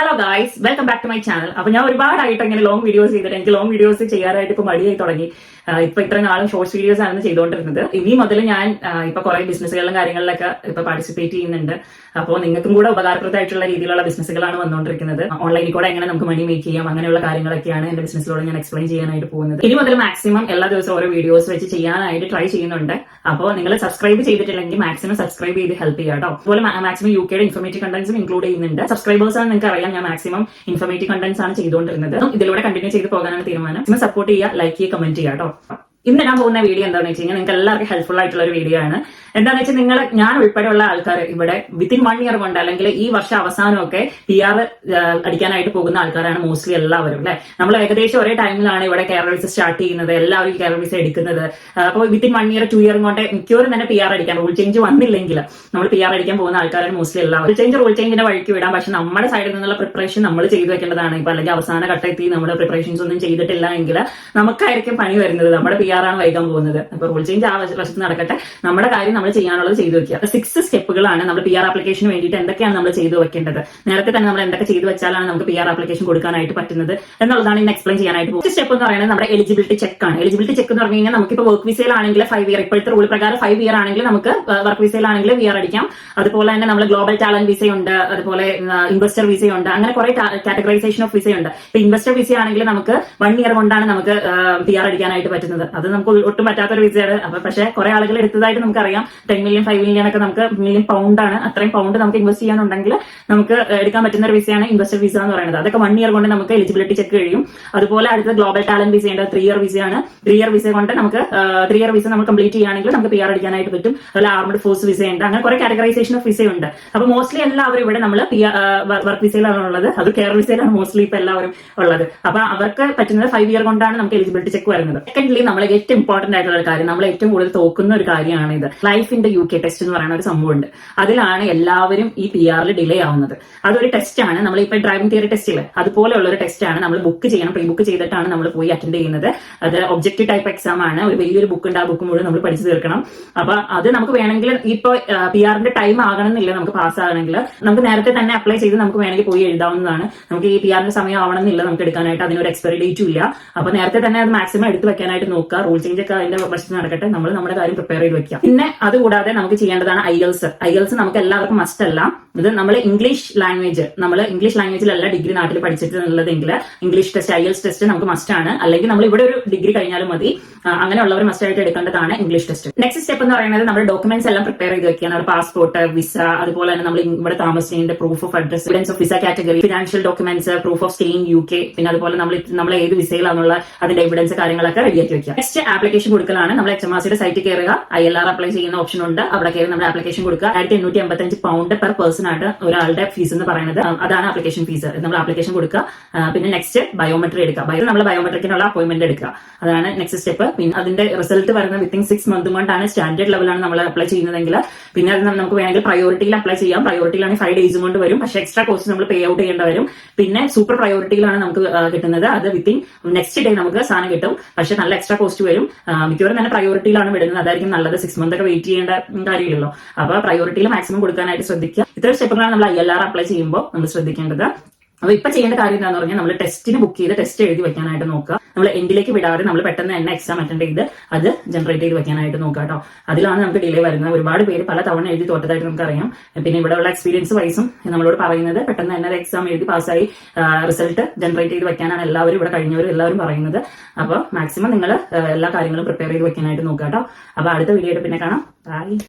Hello guys welcome back to my channel അപ്പൊ ഞാൻ ഒരുപാടായിട്ട് ഇങ്ങനെ ലോങ് വീഡിയോസ് ചെയ്തിട്ട് എനിക്ക് ലോങ് വീഡിയോസ് ചെയ്യാറായിട്ട് ഇപ്പൊ മടിയായി തുടങ്ങി. ഇപ്പൊ ഇത്ര നാളും ഷോർട്സ് വീഡിയോസ് ആണ് ചെയ്തുകൊണ്ടിരുന്നത്. ഇനി മുതൽ ഞാൻ ഇപ്പൊ കുറെ ബിസിനസ്സുകളിലും കാര്യങ്ങളിലൊക്കെ ഇപ്പൊ പാർട്ടിസിപ്പേറ്റ് ചെയ്യുന്നുണ്ട്. അപ്പോൾ നിങ്ങൾക്കും കൂടെ ഉപകാരപ്രദമായിട്ടുള്ള രീതിയിലുള്ള ബിസിനസ്സുകളാണ് വന്നുകൊണ്ടിരിക്കുന്നത്. ഓൺലൈനിൽ കൂടെ എങ്ങനെ നമുക്ക് മണി മേക്ക് ചെയ്യാം അങ്ങനെയുള്ള കാര്യങ്ങളൊക്കെയാണ് എന്റെ ബിസിനസ്സിലൂടെ ഞാൻ എക്സ്പ്ലെയിൻ ചെയ്യാനായിട്ട് പോകുന്നത്. ഇനി മുതൽ മാക്സിമം എല്ലാ ദിവസവും ഓരോ വീഡിയോസ് വെച്ച് ചെയ്യാനായിട്ട് ട്രൈ ചെയ്യുന്നുണ്ട്. അപ്പോൾ നിങ്ങൾ സബ്സ്ക്രൈബ് ചെയ്തിട്ടില്ലെങ്കിൽ മാക്സിമം സബ്സ്ക്രൈബ് ചെയ്ത് ഹെൽപ്പ് ചെയ്യാം കേട്ടോ. അതുപോലെ മാക്സിമം യു കെയുടെ ഇൻഫർമേറ്റീവ് കണ്ടന്റ്സും ഇൻക്ലൂഡ് ചെയ്യുന്നുണ്ട്. സബ്സ്ക്രൈബേഴ്സ് ആണ് നിങ്ങൾക്ക് അറിയാം ഞാൻ മാക്സിമം ഇൻഫർമേറ്റീവ് കണ്ടന്റ്സ് ആണ് ചെയ്തുകൊണ്ടിരുന്നത്. ഇതിലൂടെ കണ്ടിന്യൂ ചെയ്ത് പോകാനാണ് തീരുമാനം. സപ്പോർട്ട് ചെയ്യുക ലൈക്ക് ചെയ്യുക കമന്റ് ചെയ്യുക കേട്ടോ ഇന്ന് ഞാൻ പോകുന്ന വീഡിയോ എന്താണെന്ന് വെച്ച് കഴിഞ്ഞാൽ നിങ്ങൾക്ക് എല്ലാവർക്കും ഹെൽപ്ഫുൾ ആയിട്ടുള്ള ഒരു വീഡിയോ ആണ്. എന്താണെന്ന് വെച്ചാൽ നിങ്ങൾ ഞാൻ ഉൾപ്പെടെയുള്ള ആൾക്കാർ ഇവിടെ വിത്തിൻ വൺ ഇയർ കൊണ്ട് അല്ലെങ്കിൽ ഈ വർഷം അവസാനമൊക്കെ പി ആർ അടിക്കാനായിട്ട് പോകുന്ന ആൾക്കാരാണ് മോസ്റ്റ്ലി എല്ലാവരും അല്ലെ? നമ്മൾ ഏകദേശം ഒരേ ടൈമിലാണ് ഇവിടെ കേരള സ്റ്റാർട്ട് ചെയ്യുന്നത് എല്ലാവരും കേരള എടുക്കുന്നത്. അപ്പോൾ within one year two year കൊണ്ട് മിക്കവരും തന്നെ പി ആർ അടിക്കാൻ റൂൾ ചേഞ്ച് വന്നില്ലെങ്കിൽ നമ്മൾ പി ആർ അടിക്കാൻ പോകുന്ന ആൾക്കാരാണ് മോസ്റ്റ്ലി എല്ലാവരും. റൂൾ ചേഞ്ച് റൂൾ ചേഞ്ചിന്റെ വഴിക്ക് വിടാം. പക്ഷെ നമ്മുടെ സൈഡിൽ നിന്നുള്ള പ്രിപ്പറേഷൻ നമ്മൾ ചെയ്തു വെക്കേണ്ടതാണ്. ഇപ്പൊ അല്ലെങ്കിൽ അവസാന ഘട്ടത്തിൽ നമ്മൾ പ്രിപ്പറേഷൻസ് ഒന്നും ചെയ്തിട്ടില്ല എങ്കിൽ നമുക്കായിരിക്കും പണി വരുന്നത്. നമ്മുടെ പി ആണ് വൈകാൻ പോകുന്നത്. അപ്പൊ റൂൾ ചേഞ്ച് ആ വശ- വശത്ത് നടക്കട്ടെ. നമ്മുടെ കാര്യം നമ്മൾ ചെയ്യാനുള്ളത് ചെയ്തു വെക്കുക. സിക്സ് സ്റ്റെപ്പുകളാണ് നമ്മൾ പി ആർ ആപ്ലിക്കേഷന് വേണ്ടിയിട്ട് എന്തൊക്കെയാണ് നമ്മൾ ചെയ്തു വെക്കേണ്ടത്. നേരത്തെ തന്നെ നമ്മൾ എന്തൊക്കെ ചെയ്തു വെച്ചാലാണ് നമുക്ക് പി ആർ ആപ്ലിക്കേഷൻ കൊടുക്കാനായിട്ട് പറ്റുന്നത് എന്നുള്ളതാണ് ഇന്ന് എക്സ്പ്ലെയിൻ ചെയ്യാനായിട്ട് പോകുന്നത്. സ്റ്റെപ്പ് എന്ന് പറയുന്നത് നമ്മുടെ എലിജിബിലിറ്റി ചെക്ക് ആണ്. എലിജിബിലിറ്റി ചെക്ക് എന്ന് പറഞ്ഞു കഴിഞ്ഞാൽ നമുക്കിപ്പോൾ വർക്ക് വിസയിലാണെങ്കിൽ ഫൈവ് ഇയർ ഇപ്പോഴത്തെ റൂൾ പ്രകാരം ഫൈവ് ഇയർ ആണെങ്കിൽ നമുക്ക് വർക്ക് വിസയിലാണെങ്കിൽ വി ആർ അടിക്കാം. അതുപോലെ തന്നെ നമ്മൾ ഗ്ലോബൽ ടാലന്റ് ഉണ്ട്. അതുപോലെ ഇൻവെസ്റ്റർ വിസ ഉണ്ട്. അങ്ങനെ കുറെ കാറ്റഗറൈസേഷൻ ഓഫ് വിസയുണ്ട് ഇപ്പൊ ഇൻവെസ്റ്റർ വിസ ആണെങ്കിൽ നമുക്ക് വൺ ഇയർ കൊണ്ടാണ് നമുക്ക് പി ആർ അടിക്കാനായിട്ട് പറ്റുന്നത്. അത് നമുക്ക് ഒട്ടും പറ്റാത്തൊരു വിസയാണ് അപ്പൊ പക്ഷേ കുറെ ആളുകൾ എടുത്തതായിട്ട് നമുക്കറിയാം. ടെൻ മില്യൺ ഫൈവ് മില്യൺ ഒക്കെ നമുക്ക് മില്യൺ പൗണ്ട് ആണ്. അത്രയും പൗണ്ട് നമുക്ക് ഇൻവെസ്റ്റ് ചെയ്യാനുണ്ടെങ്കിൽ നമുക്ക് എടുക്കാൻ പറ്റുന്ന ഒരു വിസയാണ് ഇൻവെസ്റ്റർ വിസ എന്ന് പറയുന്നത്. അതൊക്കെ വൺ ഇയർ കൊണ്ട് നമുക്ക് എലിജിബിലിറ്റി ചെക്ക് കഴിയും. അതുപോലെ അടുത്ത ഗ്ലോബൽ ടാലന്റ് വിസ ഉണ്ട് ത്രീ ഇയർ വിസയാണ് ത്രീ ഇയർ വിസ കൊണ്ട് നമുക്ക് ത്രീ ഇയർ വിസ നമ്മൾ കംപ്ലീറ്റ് ചെയ്യുകയാണെങ്കിൽ നമുക്ക് പി ആർ അടിക്കാനായിട്ട് പറ്റും. അതുപോലെ ആർമഡ് ഫോഴ്സ് വിസ ഉണ്ട്. അങ്ങനെ കുറെ കാറ്റഗറൈസേഷൻ ഓഫ് വിസ ഉണ്ട്. അപ്പൊ മോസ്റ്റ്ലി എല്ലാവരും ഇവിടെ നമ്മൾ പി വർക്ക് വിസയിലാണ് ഉള്ളത്. അത് കെയർ വിസയിലാണ് മോസ്റ്റ്ലി ഇപ്പൊ എല്ലാവരും ഉള്ളത്. അപ്പൊ അവർക്ക് പറ്റുന്നത് ഫൈവ് ഇയർ കൊണ്ടാണ് നമുക്ക് എലിജിബിലിറ്റി ചെക്ക് വരുന്നത്. സെക്കൻഡ്ലി നമ്മൾ ഏറ്റവും ഇമ്പോർട്ടന്റ് ആയിട്ടുള്ള ഒരു കാര്യം നമ്മൾ ഏറ്റവും കൂടുതൽ തോക്കുന്ന ഒരു കാര്യമാണ് ഇത്. ലൈഫിന്റെ യു കെ ടെസ്റ്റ് എന്ന് പറയുന്ന ഒരു സംഭവമുണ്ട്. അതിലാണ് എല്ലാവരും ഈ പി ആറിൽ ഡിലേ ആവുന്നത്. അതൊരു ടെസ്റ്റ് ആണ്. നമ്മൾ ഇപ്പൊ ഡ്രൈവിംഗ് തിയറി ടെസ്റ്റ് ഇല്ല? അതുപോലെയുള്ള ഒരു ടെസ്റ്റ് ആണ്. നമ്മൾ ബുക്ക് ചെയ്യണം. പ്രീ ബുക്ക് ചെയ്തിട്ടാണ് നമ്മൾ പോയി അറ്റൻഡ് ചെയ്യുന്നത്. അത് ഒബ്ജക്റ്റീവ് ടൈപ്പ് എക്സാം ആണ്. ഒരു വലിയൊരു ബുക്ക് ഉണ്ട്. ആ ബുക്ക് മുഴുവൻ നമ്മൾ പഠിച്ചു തീർക്കണം. അപ്പൊ അത് നമുക്ക് വേണമെങ്കിൽ ഇപ്പൊ പി ആറിന്റെ ടൈം ആകണമെന്നില്ല. നമുക്ക് പാസ് ആകണമെങ്കിൽ നമുക്ക് നേരത്തെ തന്നെ അപ്ലൈ ചെയ്ത് നമുക്ക് വേണമെങ്കിൽ പോയി എഴുതാവുന്നതാണ്. നമുക്ക് ഈ പി ആറിന്റെ സമയം ആവണമെന്നില്ല. നമുക്ക് എടുക്കാനായിട്ട് അതിനൊരു എക്സ്പയറി ഡേറ്റും ഇല്ല. അപ്പൊ നേരത്തെ തന്നെ അത് മാക്സിമം എടുത്തു വെക്കാനായിട്ട് നോക്കുക. റൂൾ ചേഞ്ച് ഒക്കെ അതിന്റെ പ്രശ്നം നടക്കട്ടെ. നമ്മൾ നമ്മുടെ കാര്യം പ്രിപ്പയർ ചെയ്ത് വെക്കാം. പിന്നെ അതുകൂടാതെ നമുക്ക് ചെയ്യേണ്ടതാണ് ഐഎൽസ് ഐഎൽസ് നമുക്ക് എല്ലാവർക്കും മസ്റ്റ് അല്ല. ഇത് നമ്മൾ ഇംഗ്ലീഷ് ലാംഗ്വേജ് നമ്മൾ ഇംഗ്ലീഷ് ലാംഗ്വേജിലല്ല ഡിഗ്രി നാട്ടിൽ പഠിച്ചിട്ടുള്ളതെങ്കിൽ ഇംഗ്ലീഷ് ടെസ്റ്റ് ഐഎൽസ് ടെസ്റ്റ് നമുക്ക് മസ്റ്റ് ആണ്. അല്ലെങ്കിൽ നമ്മൾ ഇവിടെ ഒരു ഡിഗ്രി കഴിഞ്ഞാലും മതി. അങ്ങനെ അങ്ങനെയുള്ളവർ മസ്റ്റ് ആയിട്ട് എടുക്കേണ്ടതാണ് ഇംഗ്ലീഷ് ടെസ്റ്റ് നെക്സ്റ്റ് സ്റ്റെപ്പ് എന്ന് പറയുന്നത് നമ്മുടെ ഡോക്യുമെന്റ്സ് എല്ലാം പ്രിപ്പയർ ചെയ്ത് വെക്കുക നമ്മുടെ പാസ്പോർട്ട് വിസ അതുപോലെ തന്നെ നമ്മൾ ഇവിടെ താമസിക്കേണ്ട proof of address evidence of visa category financial documents proof of staying U K പിന്നെ അതുപോലെ നമ്മൾ നമ്മൾ ഏത് വിസയിലാണെന്നുള്ള അതിന്റെ എവിഡൻസ് കാര്യങ്ങളൊക്കെ റെഡിയാക്കി വെക്കുക. നെക്സ്റ്റ് ആപ്ലിക്കേഷൻ കൊടുക്കലാണ്. നമ്മൾ എച്ച് എം ആർ സിയുടെ സൈറ്റിൽ കയറുക ഐ എൽ ആർ അപ്ലൈ ചെയ്യുന്ന ഓപ്ഷൻ ഉണ്ട്. അവിടെ കയറി നമ്മൾ ആപ്ലിക്കേഷൻ കൊടുക്കുക. ആയിരത്തി എണ്ണൂറ്റി അമ്പത്തഞ്ച് പൗണ്ട് പെർ പേഴ്സൺ ആണ് ഒരാളുടെ ഫീസ് എന്ന് പറയുന്നത്. അതാണ് ആപ്ലിക്കേഷൻ ഫീസ് നമ്മൾ ആപ്ലിക്കേഷൻ കൊടുക്കുക. പിന്നെ നെക്സ്റ്റ് ബയോമെട്രി എടുക്കുക. ബയോ നമ്മൾ ബയോമെട്രിക്കിനുള്ള അപ്പോയിന്റ്മെന്റ് എടുക്കുക. അതാണ് നെക്സ്റ്റ് സ്റ്റെപ്പ് പിന്നെ അതിന്റെ റിസൾട്ട് വരുന്ന വിത്തിൻ സിക്സ് മന്ത് കൊണ്ടാണ് സ്റ്റാൻഡേർഡ് ലെവലാണ് നമ്മൾ അപ്ലൈ ചെയ്യുന്നതെങ്കിൽ. പിന്നെ അത് നമുക്ക് വേണമെങ്കിൽ പ്രയോറിറ്റിയിൽ അപ്ലൈ ചെയ്യാം. പ്രയോറിറ്റിയിലാണെങ്കിൽ ഫൈവ് ഡേയ്സ് കൊണ്ട് വരും. പക്ഷേ എക്സ്ട്രാ കോസ്റ്റ് നമ്മൾ പേ ഔട്ട് ചെയ്യേണ്ട വരും. പിന്നെ സൂപ്പർ പ്രയോറിറ്റിയിലാണ് നമുക്ക് കിട്ടുന്നത്. അത് വിത്തിൻ നെക്സ്റ്റ് ഡേ നമുക്ക് സാധനം കിട്ടും. പക്ഷെ നല്ല എക്സ്ട്രാ കോസ്റ്റ് വരും. മിക്കവരും തന്നെ പ്രയോറിറ്റിയിലാണ് വിടുന്നത്. അതായിരിക്കും നല്ലത്. സിക്സ് മന്ത് ഒക്കെ വെയിറ്റ് ചെയ്യേണ്ട കാര്യമില്ലല്ലോ. അപ്പൊ പ്രയോറിറ്റിയിൽ മാക്സിമം കൊടുക്കാനായിട്ട് ശ്രദ്ധിക്കുക. ഇത്രയും സ്റ്റെപ്പുകളാണ് നമ്മൾ ഐ എൽ ആർ അപ്ലൈ ചെയ്യുമ്പോൾ നമ്മൾ ശ്രദ്ധിക്കേണ്ടത്. അപ്പൊ ഇപ്പൊ ചെയ്യേണ്ട കാര്യം എന്താണെന്ന് പറഞ്ഞാൽ നമ്മൾ ടെസ്റ്റിന് ബുക്ക് ചെയ്ത് ടെസ്റ്റ് എഴുതി വെക്കാനായിട്ട് നോക്കുക. നമ്മൾ എൻഡിലേക്ക് വിടാതെ നമ്മൾ പെട്ടെന്ന് തന്നെ എക്സാം അറ്റൻഡ് ചെയ്ത് അത് ജനറേറ്റ് ചെയ്ത് വെക്കാനായിട്ട് നോക്കുക കേട്ടോ അതിലാണ് നമുക്ക് ഡിലേ വരുന്നത്. ഒരുപാട് പേര് പല തവണ എഴുതി തോറ്റതായിട്ട് നമുക്കറിയാം. പിന്നെ ഇവിടെയുള്ള എക്സ്പീരിയൻസ് വൈസും നമ്മളോട് പറയുന്നത് പെട്ടെന്ന് തന്നെ എക്സാം എഴുതി പാസ്സായി റിസൾട്ട് ജനറേറ്റ് ചെയ്ത് വെക്കാനാണ് എല്ലാവരും ഇവിടെ കഴിഞ്ഞവരും എല്ലാവരും പറയുന്നത്. അപ്പോൾ മാക്സിമം നിങ്ങൾ എല്ലാ കാര്യങ്ങളും പ്രിപ്പയർ ചെയ്ത് വെക്കാനായിട്ട് നോക്കുക കേട്ടോ അപ്പൊ അടുത്ത വീഡിയോയുടെ പിന്നെ കാണാം. ബൈ